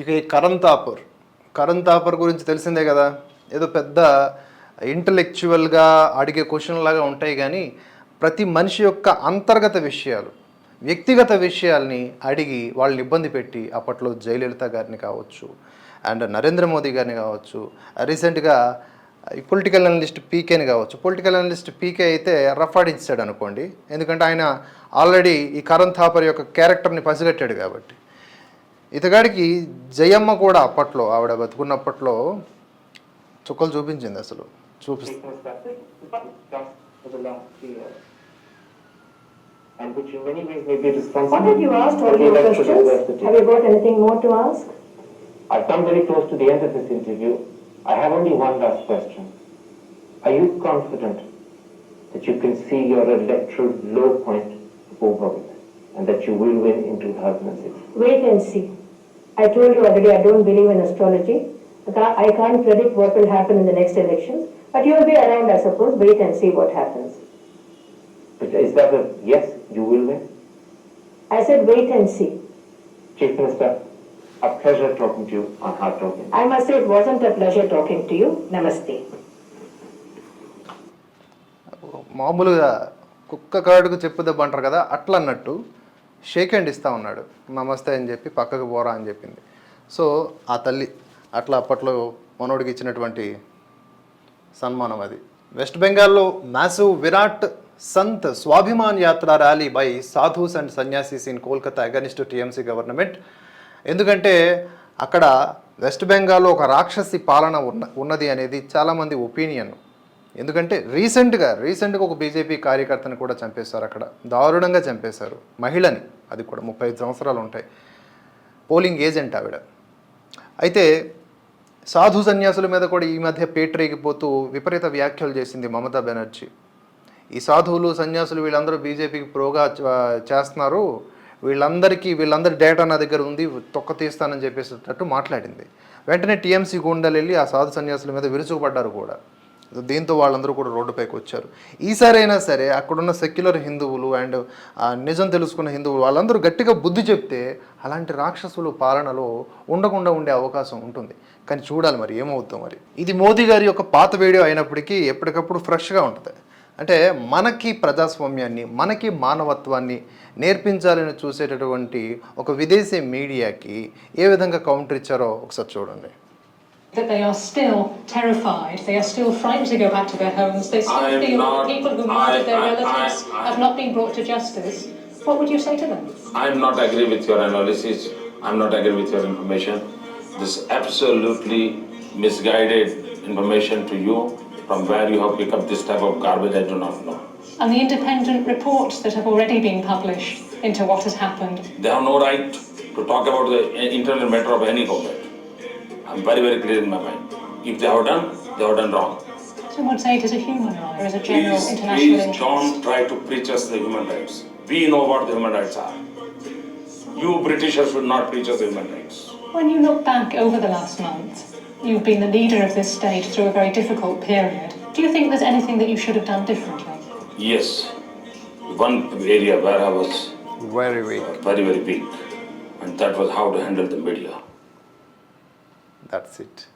ఇక ఈ కరణ్ థాపర్. కరణ్ థాపర్ గురించి తెలిసిందే కదా? ఏదో పెద్ద ఇంటలెక్చువల్గా అడిగే క్వశ్చన్ లాగా ఉంటాయి కానీ ప్రతి మనిషి యొక్క అంతర్గత విషయాలు వ్యక్తిగత విషయాల్ని అడిగి వాళ్ళని ఇబ్బంది పెట్టి అప్పట్లో జయలలిత గారిని కావచ్చు అండ్ నరేంద్ర మోదీ గారిని కావచ్చు రీసెంట్గా ఈ పొలిటికల్ అనలిస్ట్ పీకేని కావచ్చు. పొలిటికల్ అనలిస్ట్ పీకే అయితే రఫ్ ఆడించాడు అనుకోండి. ఎందుకంటే ఆయన ఆల్రెడీ ఈ కరణ్ థాపర్ యొక్క క్యారెక్టర్ని పసిగట్టాడు కాబట్టి. ఇతగాడికి జయమ్మ కూడా అప్పట్లో ఆవిడ బతుకున్నప్పట్లో చుక్కలు చూపించింది అసలు చూపి for the last three years. And which in many ways may be responsible. What have you asked all for the your eventual questions? diversity. Have you got anything more to ask? I've come very close to the end of this interview. I have only one last question. Are you confident that you can see your electoral low point over with and that you will win in 2006? Wait and see. I told you already, I don't believe in astrology. I can't, predict what will happen in the next elections. But you will be around, I suppose. Wait and see what happens. But is that a yes, you will win? I said wait and see. Chief Minister, a pleasure talking to you on Hard Talking. I must say it wasn't a pleasure talking to you. Namaste. మామూలుగా కుక్క కాడుకు చెప్పు దెబ్బ అంటారు కదా అట్లా అన్నట్టు shake hand ఇస్తా ఉన్నాడు. నమస్తే అని చెప్పి పక్కకు పోరా అని చెప్పింది. సో ఆ తల్లి అట్లా అప్పట్లో మనోడికి ఇచ్చినటువంటి సన్మానం అది. వెస్ట్ బెంగాల్లో massive Virat Sant Swabhiman Yatra rally by sadhus and sannyasis in Kolkata against TMC government. ఎందుకంటే అక్కడ వెస్ట్ బెంగాల్లో ఒక రాక్షసి పాలన ఉన్న ఉన్నది అనేది చాలామంది ఒపీనియన్. ఎందుకంటే రీసెంట్గా రీసెంట్గా ఒక బీజేపీ కార్యకర్తను కూడా చంపేశారు అక్కడ. దారుణంగా చంపేశారు. మహిళని. అది కూడా ముప్పై ఐదు సంవత్సరాలు ఉంటాయి. పోలింగ్ ఏజెంట్ ఆవిడ. అయితే సాధు సన్యాసుల మీద కూడా ఈ మధ్య పేటరేగిపోతూ విపరీత వ్యాఖ్యలు చేసింది మమతా బెనర్జీ. ఈ సాధువులు సన్యాసులు వీళ్ళందరూ బీజేపీకి ప్రోగా చేస్తున్నారు. వీళ్ళందరికీ వీళ్ళందరి డేటా నా దగ్గర ఉంది తొక్క తీస్తానని చెప్పేసేటట్టు మాట్లాడింది. వెంటనే టీఎంసీ గుండెలు వెళ్ళి ఆ సాధు సన్యాసుల మీద విరుచుకుపడ్డారు కూడా. దీంతో వాళ్ళందరూ కూడా రోడ్డుపైకి వచ్చారు. ఈసారైనా సరే అక్కడున్న సెక్యులర్ హిందువులు అండ్ నిజం తెలుసుకున్న హిందువులు వాళ్ళందరూ గట్టిగా బుద్ధి చెప్తే అలాంటి రాక్షసులు పాలనలో ఉండకుండా ఉండే అవకాశం ఉంటుంది. కానీ చూడాలి మరి ఏమవుతుందో మరి. ఇది మోదీ గారి యొక్క పాత వీడియో అయినప్పటికీ ఎప్పటికప్పుడు ఫ్రెష్గా ఉంటుంది. అంటే మనకి ప్రజాస్వామ్యాన్ని మనకి మానవత్వాన్ని నేర్పించాలని చూసేటటువంటి ఒక విదేశీ మీడియాకి ఏ విధంగా కౌంటర్ ఇచ్చారో ఒకసారి చూడండి. That they are still terrified, they are still frightened to go back to their homes, they still I am feel that the people who murdered their I- relatives I- I- have not been brought to justice. What would you say to them? I'm not agree with your analysis. I'm not agree with your information. This absolutely misguided information to you. From where you have picked up this type of garbage, I do not know. And the independent reports that have already been published into what has happened. They have no right to talk about the internal matter of any government. I'm very, very clear in my mind. If they have done, they have done wrong. Some would say it is a human right or is a general please, international please interest? don't try to preach us the human rights. We know what the human rights are. You Britishers should not preach us the human rights. When you look back over the last month, you've been the leader of this state through a very difficult period. Do you think there's anything that you should have done differently? Yes. One area where I was very weak. Very, very weak. And that was how to handle the media that's it.